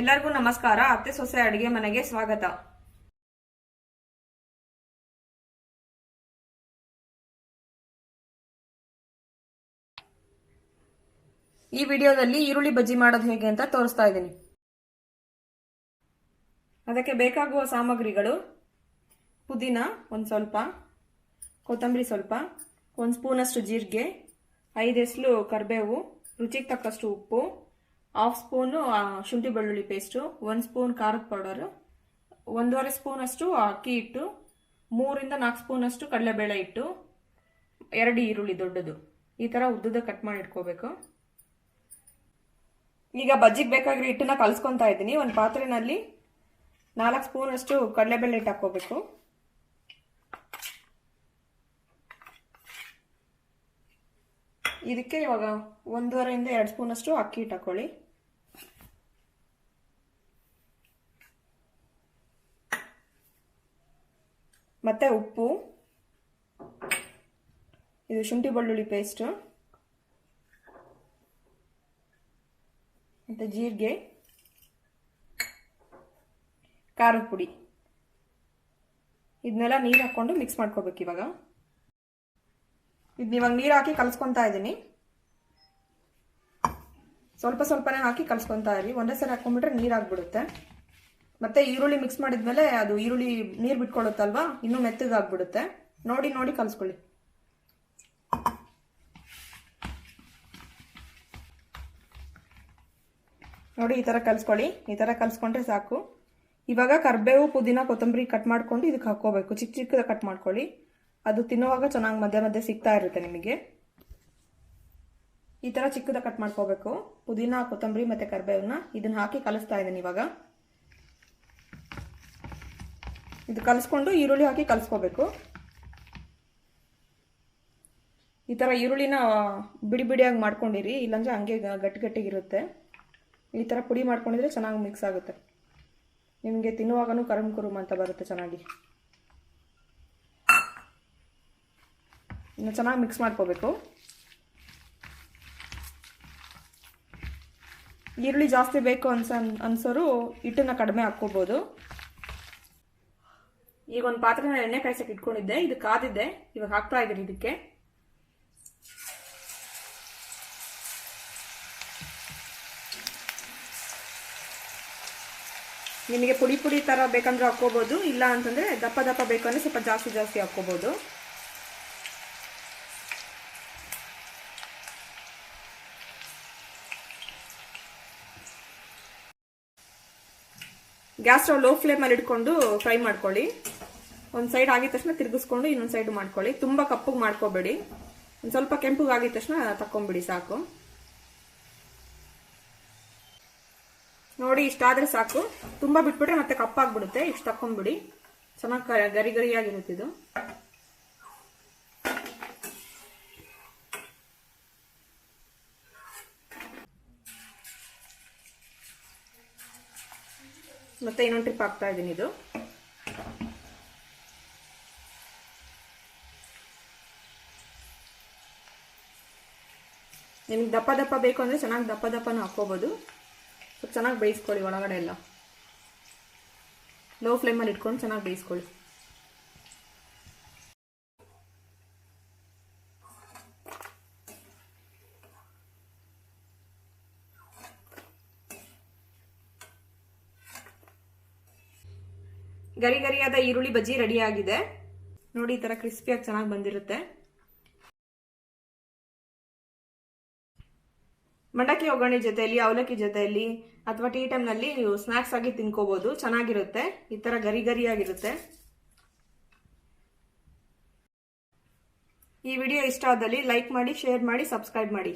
ಎಲ್ಲರಿಗೂ ನಮಸ್ಕಾರ. ಅತ್ತೆ ಸೊಸೆ ಅಡುಗೆ ಮನೆಗೆ ಸ್ವಾಗತ. ಈ ವಿಡಿಯೋದಲ್ಲಿ ಈರುಳ್ಳಿ ಬಜ್ಜಿ ಮಾಡೋದು ಹೇಗೆ ಅಂತ ತೋರಿಸ್ತಾ ಇದ್ದೀನಿ. ಅದಕ್ಕೆ ಬೇಕಾಗುವ ಸಾಮಗ್ರಿಗಳು ಪುದೀನ ಒಂದು ಸ್ವಲ್ಪ, ಕೊತ್ತಂಬರಿ ಸ್ವಲ್ಪ, ಒಂದು ಸ್ಪೂನಷ್ಟು ಜೀರಿಗೆ ಐದೆಸಲು ಕರಿಬೇವು, ರುಚಿಗೆ ತಕ್ಕಷ್ಟು ಉಪ್ಪು ಹಾಫ್ ಸ್ಪೂನು ಆ, ಶುಂಠಿ ಬೆಳ್ಳುಳ್ಳಿ ಪೇಸ್ಟು ಒಂದು ಸ್ಪೂನ್ ಖಾರದ ಪೌಡರು ಒಂದೂವರೆ ಸ್ಪೂನಷ್ಟು ಅಕ್ಕಿ ಹಿಟ್ಟು ಮೂರಿಂದ ನಾಲ್ಕು ಸ್ಪೂನಷ್ಟು ಕಡಲೆಬೇಳೆ ಹಿಟ್ಟು ಎರಡು ಈರುಳ್ಳಿ ದೊಡ್ಡದು. ಈ ಥರ ಉದ್ದದ ಕಟ್ ಮಾಡಿ ಇಟ್ಕೋಬೇಕು. ಈಗ ಬಜ್ಜಿಗೆ ಬೇಕಾಗಿರೋ ಹಿಟ್ಟನ್ನ ಕಲ್ಸ್ಕೊತಾ ಇದ್ದೀನಿ. ಒಂದು ಪಾತ್ರೆನಲ್ಲಿ ನಾಲ್ಕು ಸ್ಪೂನಷ್ಟು ಕಡಲೆಬೇಳೆ ಹಿಟ್ಟು ಹಾಕ್ಕೋಬೇಕು. ಇದಕ್ಕೆ ಇವಾಗ ಒಂದೂವರೆಯಿಂದ ಎರಡು ಸ್ಪೂನಷ್ಟು ಅಕ್ಕಿ ಹಿಟ್ಟು ಹಾಕೊಳ್ಳಿ ಮತ್ತೆ ಉಪ್ಪು. ಇದು ಶುಂಠಿ ಬೆಳ್ಳುಳ್ಳಿ ಪೇಸ್ಟು. ಮತ್ತು ಜೀರಿಗೆ. ಖಾರದ ಪುಡಿ. ಇದನ್ನೆಲ್ಲ ನೀರು ಹಾಕ್ಕೊಂಡು ಮಿಕ್ಸ್ ಮಾಡ್ಕೋಬೇಕು ಇವಾಗ. ಇದನ್ನ ಇವಾಗ ನೀರು ಹಾಕಿ ಕಲಿಸ್ಕೊತಾ ಇದ್ದೀನಿ ಸ್ವಲ್ಪ ಸ್ವಲ್ಪನೇ ಹಾಕಿ ಕಲಿಸ್ಕೊತಾ ಇರಿ. ಒಂದೇ ಸರಿ ಹಾಕೊಂಡ್ಬಿಟ್ರೆ ನೀರು ಆಗ್ಬಿಡುತ್ತೆ. ಮತ್ತೆ ಈರುಳ್ಳಿ ಮಿಕ್ಸ್ ಮಾಡಿದ್ಮೇಲೆ ಅದು ಈರುಳ್ಳಿ ನೀರು ಬಿಟ್ಕೊಳುತ್ತಲ್ವಾ ಇನ್ನೂ ಮೆತ್ತಗಾಗ್ಬಿಡುತ್ತೆ. ನೋಡಿ ನೋಡಿ ಕಲಿಸ್ಕೊಳ್ಳಿ. ನೋಡಿ, ಈ ಥರ ಕಲಿಸ್ಕೊಳ್ಳಿ. ಈ ಥರ ಕಲಿಸ್ಕೊಂಡ್ರೆ ಸಾಕು. ಇವಾಗ ಕರ್ಬೇವು, ಪುದೀನ, ಕೊತ್ತಂಬರಿ ಕಟ್ ಮಾಡ್ಕೊಂಡು ಇದಕ್ಕೆ ಹಾಕೋಬೇಕು ಚಿಕ್ಕ ಚಿಕ್ಕದ ಕಟ್ ಮಾಡ್ಕೊಳ್ಳಿ. ಅದು ತಿನ್ನುವಾಗ ಚೆನ್ನಾಗಿ ಮಧ್ಯ ಮಧ್ಯೆ ಸಿಗ್ತಾ ಇರುತ್ತೆ ನಿಮಗೆ. ಈ ಥರ ಚಿಕ್ಕದ ಕಟ್ ಮಾಡ್ಕೋಬೇಕು. ಪುದೀನ, ಕೊತ್ತಂಬರಿ ಮತ್ತು ಕರಿಬೇವನ್ನ ಇದನ್ನು ಹಾಕಿ ಕಲಿಸ್ತಾ ಇದ್ದೀನಿ ಇವಾಗ. ಇದು ಕಲಿಸ್ಕೊಂಡು ಈರುಳ್ಳಿ ಹಾಕಿ ಕಲಿಸ್ಕೋಬೇಕು. ಈ ಥರ ಈರುಳ್ಳಿನ ಬಿಡಿ ಬಿಡಿಯಾಗಿ ಮಾಡ್ಕೊಂಡಿರಿ, ಇಲ್ಲಾಂದರೆ ಹಂಗೆ ಗಟ್ಟಿ ಗಟ್ಟಿಗಿರುತ್ತೆ. ಈ ಥರ ಪುಡಿ ಮಾಡ್ಕೊಂಡಿದ್ರೆ ಚೆನ್ನಾಗಿ ಮಿಕ್ಸ್ ಆಗುತ್ತೆ. ನಿಮಗೆ ತಿನ್ನುವಾಗನೂ ಕರಮ್ ಕುರುಮ್ ಅಂತ ಬರುತ್ತೆ ಚೆನ್ನಾಗಿ. ಇನ್ನು ಚೆನ್ನಾಗಿ ಮಿಕ್ಸ್ ಮಾಡ್ಕೋಬೇಕು. ಈರುಳ್ಳಿ ಜಾಸ್ತಿ ಬೇಕು ಅನ್ಸ, ಅನ್ಸೋರು ಹಿಟ್ಟನ್ನು ಕಡಿಮೆ ಹಾಕ್ಕೋಬೋದು. ಈಗ ಒಂದು ಪಾತ್ರೆನ ಎಣ್ಣೆ ಕಾಯ್ಸಕ್ಕೆ ಇಟ್ಕೊಂಡಿದ್ದೆ, ಇದು ಕಾದಿದ್ದೆ, ಇವಾಗ ಹಾಕ್ತಾ ಇದ್ದೀನಿ ಇದಕ್ಕೆ. ನಿಮಗೆ ಪುಡಿ ಪುಡಿ ಥರ ಬೇಕಂದ್ರೆ ಹಾಕ್ಕೋಬೋದು, ಇಲ್ಲ ಅಂತಂದರೆ ದಪ್ಪ ದಪ್ಪ ಬೇಕಂದ್ರೆ ಸ್ವಲ್ಪ ಜಾಸ್ತಿ ಜಾಸ್ತಿ ಹಾಕ್ಕೋಬೋದು. ಗ್ಯಾಸ್ ಸ್ಟವ್ ಲೋ ಫ್ಲೇಮಲ್ಲಿ ಇಟ್ಕೊಂಡು ಫ್ರೈ ಮಾಡ್ಕೊಳ್ಳಿ. ಒಂದು ಸೈಡ್ ಆಗಿದ ತಕ್ಷಣ ತಿರುಗಿಸ್ಕೊಂಡು ಇನ್ನೊಂದು ಸೈಡ್ ಮಾಡ್ಕೊಳ್ಳಿ. ತುಂಬ ಕಪ್ಪಗೆ ಮಾಡ್ಕೋಬೇಡಿ. ಒಂದು ಸ್ವಲ್ಪ ಕೆಂಪಗೆ ಆಗಿದ ತಕ್ಷಣ ತಕೊಂಬಿಡಿ ಸಾಕು. ನೋಡಿ ಇಷ್ಟಾದ್ರೆ ಸಾಕು. ತುಂಬ ಬಿಟ್ಬಿಟ್ರೆ ಮತ್ತೆ ಕಪ್ಪಾಗ್ಬಿಡುತ್ತೆ. ಇಷ್ಟು ತಕೊಂಬಿಡಿ ಚೆನ್ನಾಗಿ ಗರಿ ಗರಿಯಾಗಿರುತ್ತೆ ಮತ್ತೆ ಇನ್ನೊಂದು ಟ್ರಿಪ್ ಹಾಕ್ತಾ ಇದ್ದೀನಿ ಇದು. ನಿಮ್ಗೆ ದಪ್ಪ ದಪ್ಪ ಬೇಕು ಅಂದರೆ ಚೆನ್ನಾಗಿ ದಪ್ಪ ದಪ್ಪನೂ ಹಾಕ್ಕೋಬೋದು. ಸ್ವಲ್ಪ ಚೆನ್ನಾಗಿ ಬೇಯಿಸ್ಕೊಳ್ಳಿ ಒಳಗಡೆ ಎಲ್ಲ. ಲೋ ಫ್ಲೇಮಲ್ಲಿ ಇಟ್ಕೊಂಡು ಚೆನ್ನಾಗಿ ಬೇಯಿಸ್ಕೊಳ್ಳಿ. ಗರಿ ಗರಿಯಾದ ಈರುಳ್ಳಿ ಬಜ್ಜಿ ರೆಡಿ ಆಗಿದೆ ನೋಡಿ, ಈ ತರ ಕ್ರಿಸ್ಪಿಯಾಗಿ ಚೆನ್ನಾಗಿ ಬಂದಿರುತ್ತೆ. ಮಂಡಕ್ಕಿ ಒಗ್ಗರಣೆ ಜೊತೆಯಲ್ಲಿ, ಅವಲಕ್ಕಿ ಜೊತೆಯಲ್ಲಿ ಅಥವಾ ಟೀ ಟೈಮ್ನಲ್ಲಿ ನೀವು ಸ್ನ್ಯಾಕ್ಸ್ ಆಗಿ ತಿನ್ಕೋಬಹುದು ಚೆನ್ನಾಗಿರುತ್ತೆ. ಈ ತರ ಗರಿ ಗರಿಯಾಗಿರುತ್ತೆ. ಈ ವಿಡಿಯೋ ಇಷ್ಟ ಆದಲ್ಲಿ ಲೈಕ್ ಮಾಡಿ, ಶೇರ್ ಮಾಡಿ ಸಬ್ಸ್ಕ್ರೈಬ್ ಮಾಡಿ.